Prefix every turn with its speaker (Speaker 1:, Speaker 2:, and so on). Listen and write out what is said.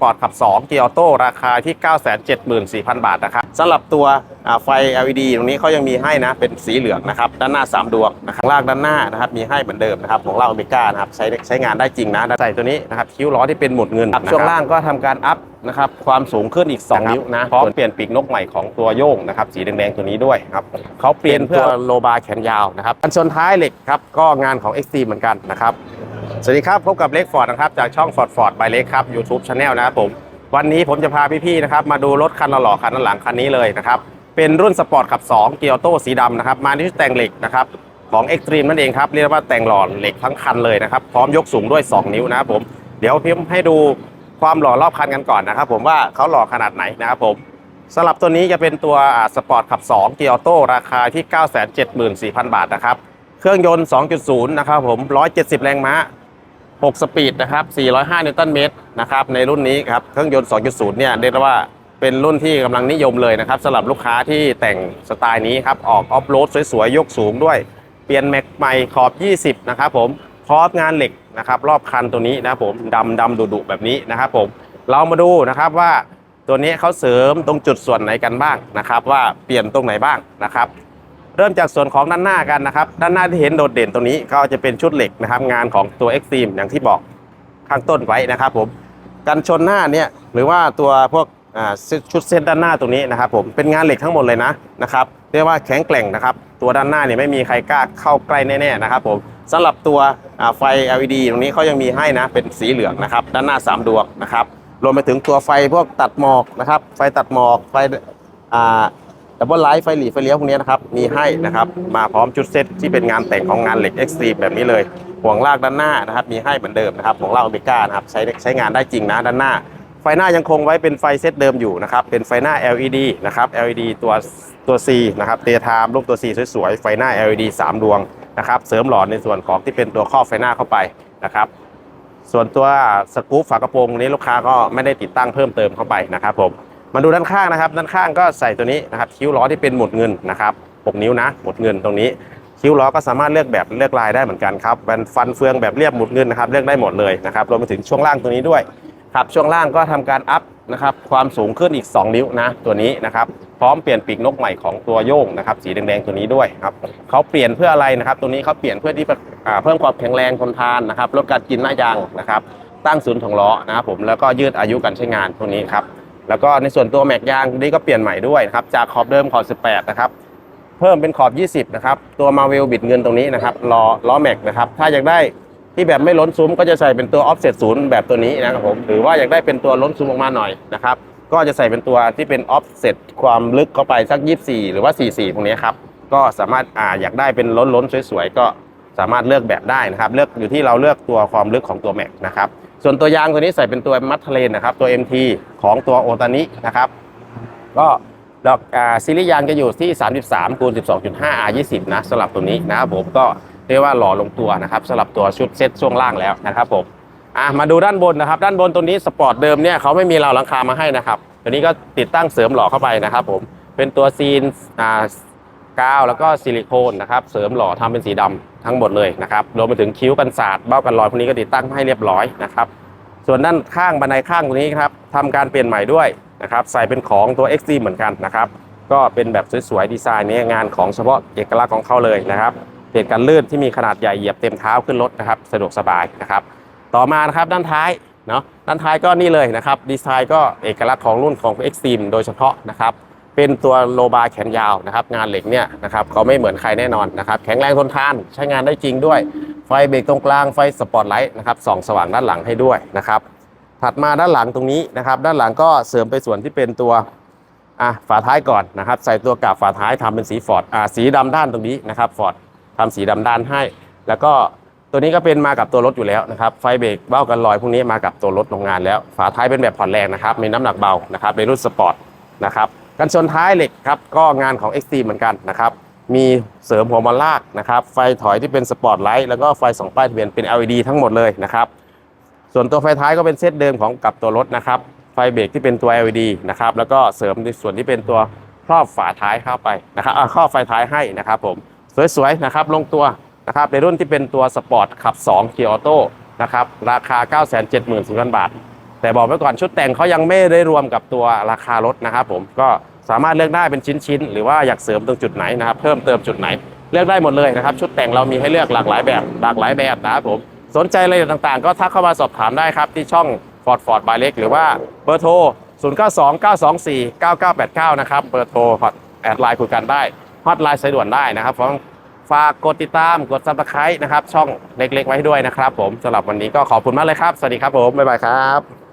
Speaker 1: ปอร์ตขับ 2 เกียร์ออโต้ราคาที่ 974,000 บาทนะครับสำหรับตัวอ่าไฟ LED ตรงนี้เขายังมีให้นะ เป็นสีเหลืองนะครับด้านหน้า 3 ดวงนะครับข้างล่างด้านหน้านะครับมีให้เหมือนเดิมนะครับของเราอเมริกานะครับใช้ใช้งานได้จริงนะใส่ตัวนี้นะครับคิ้วล้อที่เป็นหมุดเงินนะครับช่วงล่างก็ทำการอัพนะครับความสูงขึ้นอีก 2 นิ้วนะพร้อมเปลี่ยนปีกนกใหม่ของตัวโยงนะครับสีแดงๆตัวนี้ด้วยครับเขาเปลี่ยนเพื่อโลบาร์แขนยาวนะครับกันชนท้ายเหล็กครับก็งานของ XT เหมือนกันนะครับ สวัสดีครับ พบกับเล็กฟอร์ดนะครับ จากช่อง Ford Ford by เล็กครับ YouTube Channel นะครับผม วันนี้ผมจะพาพี่ๆนะครับ มาดูรถคันหล่อคันด้นหลังคันนี้เลยนะครับ เป็นรุ่นสปอร์ตขับ 2 เกียร์โต้สีดำนะครับ มาที่แต่งเหล็กนะครับ ของ Extreme นั่นเองครับ เรียกว่าแต่งหล่อเหล็กทั้งคันเลยนะครับ พร้อมยกสูงด้วย 2 นิ้วนะครับผม เดี๋ยวพิมพ์ให้ดูความหล่อรอบคันกันก่อนนะครับ ผมว่าเขาหล่อขนาดไหนนะครับผมสำหรับตัวนี้จะเป็นตัวสปอร์ตขับ 2 เกียร์ออโต้ราคาที่ 974,000 บาทนะครับ เครื่องยนต์ 2.0 นะครับผม 170 แรงม้า 6 สปีดนะครับ 405 นิวตันเมตรนะครับ ในรุ่นนี้ครับ เครื่องยนต์ 2.0 เนี่ยเรียกว่าเป็นรุ่นที่กำลังนิยมเลยนะครับสำหรับลูกค้าที่แต่งสไตล์นี้ครับ ออกออฟโรดสวยๆ ยกสูงด้วย เปลี่ยนแม็กใหม่ขอบ 20 นะครับผมพร้อมงานเหล็กนะครับ รอบคันตัวนี้นะผมดำดำดุดุแบบนี้นะครับผม เรามาดูนะครับว่าตัวนี้เขาเสริมตรงจุดส่วนไหนกันบ้างนะครับ ว่าเปลี่ยนตรงไหนบ้างนะครับ เริ่มจากส่วนของด้านหน้ากันนะครับ ด้านหน้าที่เห็นโดดเด่นตรงนี้ก็จะเป็นชุดเหล็กนะครับ งานของตัว Extreme อย่างที่บอกข้างต้นไว้นะครับผมกันชนหน้าเนี่ยหรือว่าตัวพวกชุดเส้นด้านหน้าตรงนี้นะครับผมเป็นงานเหล็กทั้งหมดเลยนะนะครับเรียกว่าแข็งแกร่งนะครับ ตัวด้านหน้าเนี่ยไม่มีใครกล้าเข้าใกล้แน่ๆนะครับผมสำหรับตัวไฟ LED ตรงนี้เขายังมีให้นะเป็นสีเหลืองนะครับ ด้านหน้า 3 ดวงนะครับรวมไปถึงตัวไฟพวกตัดหมอกนะครับ ไฟตัดหมอกไฟอ่า ดับเบิลไลท์ไฟหลีไฟเลี้ยวพวกนี้นะครับ มีให้นะครับ มาพร้อมชุดเซตที่เป็นงานแต่งของงานเหล็กเอ็กซ์ตรีแบบนี้เลย ห่วงลากด้านหน้านะครับ มีให้เหมือนเดิมนะครับของเราอเมริกานะครับ ใช้ใช้งานได้จริงนะด้านหน้า ไฟหน้ายังคงไว้เป็นไฟเซตเดิมอยู่นะครับ เป็นไฟหน้า LED นะครับ LED ตัวตัว C นะครับเตยไทม์รูปตัว C สวยๆ ไฟหน้า LED 3 ดวงนะครับ เสริมหลอดในส่วนของที่เป็นตัวครอบไฟหน้าเข้าไปนะครับ ส่วนตัวสกู๊ปฝากระโปรงนี้ลูกค้าก็ไม่ได้ติดตั้งเพิ่มเติมเข้าไปนะครับผม มาดูด้านข้างนะครับ ด้านข้างก็ใส่ตัวนี้นะครับคิ้วล้อที่เป็นหมุดเงินนะครับ6นิ้วนะหมุดเงินตรงนี้คิ้วล้อก็สามารถเลือกแบบเลือกลายได้เหมือนกันครับเป็นฟันเฟืองแบบเรียบหมุดเงินนะครับเลือกได้หมดเลยนะครับรวมไปถึงช่วงล่างตัวนี้ด้วยครับช่วงล่างก็ทำการอัพนะครับความสูงขึ้นอีก 2 นิ้วนะตัวนี้นะครับพร้อมเปลี่ยนปีกนกใหม่ของตัวโยงนะครับสีแดงๆตัวนี้ด้วยครับเขาเปลี่ยนเพื่ออะไรนะครับตัวนี้เขาเปลี่ยนเพื่อที่เพิ่มความแข็งแรงทนทานนะครับลดการกินหน้ายางนะครับตั้งศูนย์ของล้อนะครับผมแล้วก็ยืดอายุการใช้งานพวนี้ครับ แล้วก็ในส่วนตัวแม็กยางนี่ก็เปลี่ยนใหม่ด้วยนะครับจากขอบเดิมขอบ 18 นะครับ เพิ่มเป็นขอบ 20 นะครับ ตัวมาเวลบิดเงินตรงนี้นะครับล้อล้อแม็กนะครับ ถ้าอยากได้ที่แบบไม่ล้นซุ้มก็จะใส่เป็นตัวออฟเซตศูนย์แบบตัวนี้นะครับผมหรือว่าอยากได้เป็นตัวล้นซุ้มออกมาหน่อยนะครับก็จะใส่เป็นตัวที่เป็นออฟเซตความลึกเข้าไปสัก 24 หรือว่า 44 พวกนี้ครับก็สามารถอ่าอยากได้เป็นล้นล้นสวยๆก็สามารถเลือกแบบได้นะครับ เลือกอยู่ที่เราเลือกตัวความลึกของตัวแม็กนะครับ ส่วนตัวยางตัวนี้ใส่เป็นตัวมัทเทเลนนะครับ ตัว MT ของตัวโอตานินะครับ ก็ดอกซีรีส์ยางจะอยู่ที่ 33คูณ12.5 R20 นะสำหรับตัวนี้นะครับผมก็เรียกว่าหล่อลงตัวนะครับสำหรับตัวชุดเซ็ตช่วงล่างแล้วนะครับผมอะมาดูด้านบนนะครับ ด้านบนตัวนี้สปอร์ตเดิมเนี่ยเขาไม่มีราวหลังคามาให้นะครับ ตัวนี้ก็ติดตั้งเสริมหล่อเข้าไปนะครับผมเป็นตัวซีนอ่า กาวแล้วก็ซิลิโคนนะครับเสริมหล่อทำเป็นสีดำทั้งหมดเลยนะครับรวมไปถึงคิ้วกันศาสตร์เบ้ากันรอยพวกนี้ก็ติดตั้งให้เรียบร้อยนะครับส่วนด้านข้างบันไดข้างตรงนี้ครับทำการเปลี่ยนใหม่ด้วยนะครับใส่เป็นของตัว x อเหมือนกันนะครับก็เป็นแบบสวยๆดีไซน์นี้งานของเฉพาะเอกลักษณ์ของเขาเลยนะครับเปลี่ยนกันลื่นที่มีขนาดใหญ่เหยียบเต็มเท้าขึ้นรถนะครับสะดวกสบายนะครับต่อมานะครับด้านท้ายเนาะด้านท้ายก็นี่เลยนะครับดีไซน์ก็เอกลักษณ์ของรุ่นของ x อโดยเฉพาะนะครับ เป็นตัวโลบาร์แขนยาวนะครับ งานเหล็กเนี่ยนะครับเขาไม่เหมือนใครแน่นอนนะครับ แข็งแรงทนทานใช้งานได้จริงด้วย ไฟเบรกตรงกลางไฟสปอตไลท์นะครับส่องสว่างด้านหลังให้ด้วยนะครับถัดมาด้านหลังตรงนี้นะครับ ด้านหลังก็เสริมไปส่วนที่เป็นตัวอะฝาท้ายก่อนนะครับ ใส่ตัวกาบฝาท้ายทำเป็นสีฟอร์ดอ่าสีดำด้านตรงนี้นะครับฟอร์ดทำสีดำด้านให้ แล้วก็ตัวนี้ก็เป็นมากับตัวรถอยู่แล้วนะครับ ไฟเบรกเบ้ากันลอยพวกนี้มากับตัวรถโรงงานแล้ว ฝาท้ายเป็นแบบผ่อนแรงนะครับ มีน้ำหนักเบานะครับในรุ่นสปอร์ตนะครับ กันชนท้ายเหล็กครับก็งานของ XT เหมือนกันนะครับมีเสริมหัวมาลากนะครับไฟถอยที่เป็นสปอร์ตไลท์แล้วก็ไฟสองป้ายทะเบียนเป็น LED ทั้งหมดเลยนะครับส่วนตัวไฟท้ายก็เป็นเซตเดิมของกับตัวรถนะครับไฟเบรกที่เป็นตัว LED นะครับแล้วก็เสริมในส่วนที่เป็นตัวครอบฝาท้ายเข้าไปนะครับอ่าครอบไฟท้ายให้นะครับผมสวยๆนะครับลงตัวนะครับในรุ่นที่เป็นตัวสปอร์ตขับ2เกียร์ออโต้นะครับราคา 970,000บาท แต่บอกไว้ก่อนชุดแต่งเขายังไม่ได้รวมกับตัวราคารถนะครับผมก็สามารถเลือกได้เป็นชิ้นๆหรือว่าอยากเสริมตรงจุดไหนนะครับเพิ่มเติมจุดไหน เลือกได้หมดเลยนะครับ ชุดแต่งเรามีให้เลือกหลากหลายแบบหลากหลายแบบนะครับผมสนใจอะไรต่างๆ ก็ทักเข้ามาสอบถามได้ครับที่ช่อง Ford Ford b y เล็กหรือว่าเบอร์โทร 0 9 2 9 2 4 9 9 8 9 นะครับเบอร์โทรฮอตแอดไลน์คุยกันได้ฮอตไลน์สายด่วนได้นะครับฟ้องฝากกดติดตามกดซับสไครต์นะครับ ช่องเล็กๆ ไว้ด้วยนะครับผมสำหรับวันนี้ก็ขอบคุณมากเลยครับ สวัสดีครับผม บ๊ายบายครับ